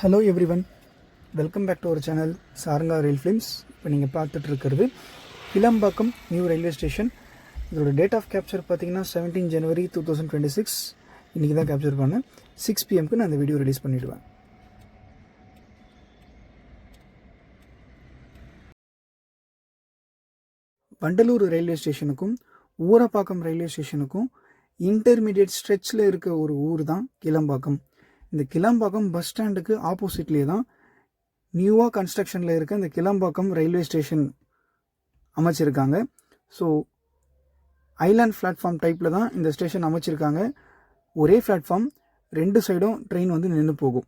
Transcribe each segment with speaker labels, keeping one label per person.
Speaker 1: Hello everyone welcome back to our channel Saranga rail films இப்போ நீங்கள் பார்த்துட்டு இருக்கிறது நியூ ரயில்வே ஸ்டேஷன் இதோட டேட் ஆஃப் கேப்சர் பார்த்தீங்கன்னா seventeen January two thousand twenty six இன்றைக்கி தான் கேப்சர் பண்ணேன். சிக்ஸ் பிஎம்க்கு நான் அந்த வீடியோ ரிலீஸ் பண்ணிவிடுவேன் வண்டலூர் ரயில்வே ஸ்டேஷனுக்கும் ஊரப்பாக்கம் ரயில்வே ஸ்டேஷனுக்கும் இன்டர்மீடியட் ஸ்ட்ரெச்சில் இருக்க ஒரு ஊர் தான் கிளம்பாக்கம் இந்த கிளம்பாக்கம் பஸ் ஸ்டாண்டுக்கு ஆப்போசிட்லேயே தான் நியூவாக கன்ஸ்ட்ரக்ஷனில் இருக்க இந்த கிளம்பாக்கம் ரயில்வே ஸ்டேஷன் அமைச்சிருக்காங்க. ஸோ ஐலாண்ட் பிளாட்ஃபார்ம் டைப்பில் தான் இந்த ஸ்டேஷன் அமைச்சிருக்காங்க. ஒரே பிளாட்ஃபார்ம் ரெண்டு சைடும் ட்ரெயின் வந்து நின்று போகும்.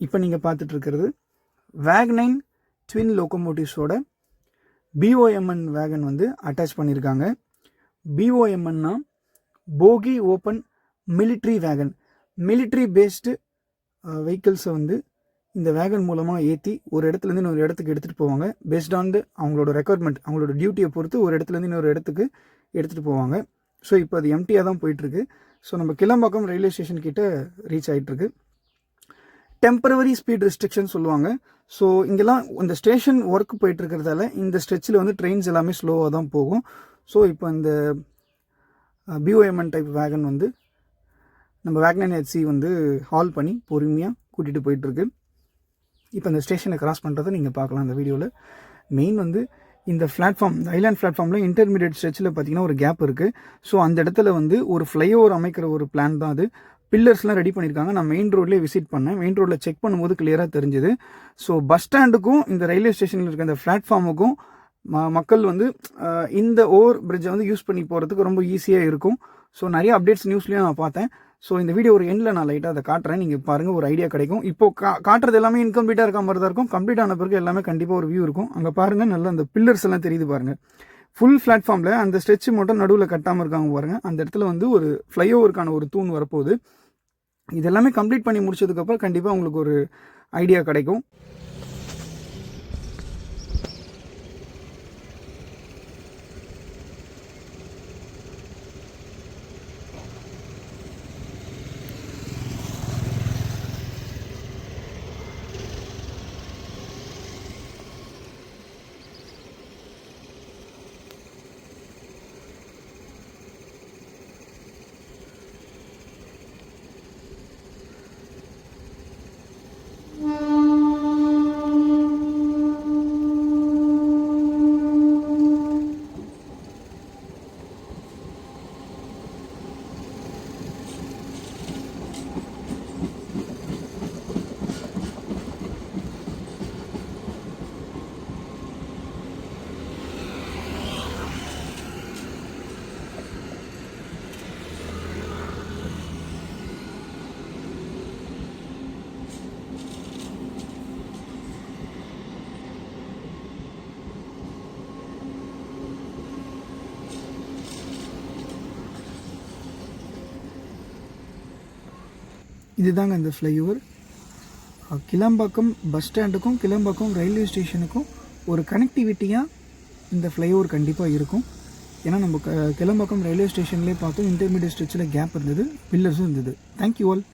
Speaker 1: இப்போ நீங்கள் பார்த்துட்ருக்கிறது வேக்னைன் ட்வின் லோக்கோமோட்டிவ்ஸோட பிஓஎம்என் வேகன் வந்து அட்டாச் பண்ணியிருக்காங்க பிஓஎம்என்னா bogie open military wagon military based வெஹிக்கிள்ஸை வந்து இந்த வேகன் மூலமாக ஏற்றி ஒரு இடத்துலேருந்து இன்னொரு இடத்துக்கு எடுத்துகிட்டு போவாங்க. பேஸ்ட் ஆன் த அவங்களோட ரெக்குவயர்மெண்ட் அவங்களோட டியூட்டியை பொறுத்து ஒரு இடத்துலேருந்து இன்னொரு இடத்துக்கு எடுத்துகிட்டு போவாங்க. ஸோ இப்போ அது எம்டியாக தான் போயிட்டுருக்கு. ஸோ நம்ம கிளம்பாக்கம் ரயில்வே ஸ்டேஷன் கிட்ட ரீச் ஆகிட்டுருக்கு டெம்பரவரி ஸ்பீட் ரெஸ்ட்ரிக்ஷன் சொல்லுவாங்க. ஸோ இங்கெல்லாம் இந்த ஸ்டேஷன் ஒர்க் போயிட்டு இருக்கிறதால இந்த ஸ்ட்ரெச்சில் வந்து ட்ரெயின்ஸ் எல்லாமே ஸ்லோவாக தான் போகும். ஸோ இப்போ இந்த பிஓஎம்என் டைப் வேகன் வந்து நம்ம வேக்னன் ஹெச்சி வந்து ஹால் பண்ணி பொறுமையாக கூட்டிகிட்டு போயிட்டுருக்கு. இப்போ இந்த ஸ்டேஷனை கிராஸ் பண்ணுறதை நீங்கள் பார்க்கலாம் இந்த வீடியோவில் மெயின் வந்து இந்த பிளாட்ஃபார்ம் இந்த ஐலாண்ட் பிளாட்ஃபார்மில் இன்டர்மீடியட் ஸ்ட்ரெச்சில் பார்த்தீங்கன்னா ஒரு கேப் இருக்குது ஸோ அந்த இடத்துல வந்து ஒரு ஃப்ளைஓவர் அமைக்கிற ஒரு பிளான் தான் அது. பில்லர்ஸ்லாம் ரெடி பண்ணியிருக்காங்க. நான் மெயின் ரோட்லேயே விசிட் பண்ணேன். மெயின் ரோட்டில் செக் பண்ணும்போது கிளியராக தெரிஞ்சுது. ஸோ பஸ் ஸ்டாண்டுக்கும் இந்த ரயில்வே ஸ்டேஷனில் இருக்க இந்த பிளாட்ஃபார்முக்கும் ம மக்கள் வந்து இந்த ஓவர் பிரிட்ஜை வந்து யூஸ் பண்ணி போகிறதுக்கு ரொம்ப ஈஸியாக இருக்கும். ஸோ நிறைய அப்டேட்ஸ் நியூஸ்லேயும் நான் பார்த்தேன். ஸோ இந்த வீடியோ ஒரு எண்டில் நான் லைட்டாக அதை காட்டுறேன். நீங்கள் பாருங்கள் ஒரு ஐடியா கிடைக்கும். இப்போ கா காட்டுறது எல்லாமே இன்கம்ப்ளீட்டாக இருக்க மாதிரி தான் இருக்கும். கம்ப்ளீட் ஆன பிறகு எல்லாமே கண்டிப்பாக ஒரு வியூ இருக்கும். அங்கே பாருங்கள் நல்லா அந்த பில்லர்ஸ் எல்லாம் தெரியுது பாருங்கள் ஃபுல் பிளாட்ஃபார்மில் அந்த ஸ்ட்ரெச்சு மட்டும் நடுவில் கட்டாமல் இருக்காங்க பாருங்கள் அந்த இடத்துல வந்து ஒரு ஃப்ளைஓவருக்கான ஒரு தூண் வரப்போகுது. இதெல்லாமே கம்ப்ளீட் பண்ணி முடிச்சதுக்கப்புறம் கண்டிப்பாக உங்களுக்கு ஒரு ஐடியா கிடைக்கும். இதுதாங்க இந்த ஃப்ளைஓவர் கிளம்பாக்கம் பஸ் ஸ்டாண்டுக்கும் கிளம்பாக்கம் ரயில்வே ஸ்டேஷனுக்கும் ஒரு கனெக்டிவிட்டியாக இந்த ஃப்ளைஓவர் கண்டிப்பாக இருக்கும். ஏன்னா நம்ம க- கிளம்பாக்கம் ரயில்வே ஸ்டேஷன்லேயே பார்த்தோம் இன்டர்மீடியட் ஸ்ட்ரெச்சில் கேப் இருந்தது பில்லர்ஸும் இருந்தது. Thank you all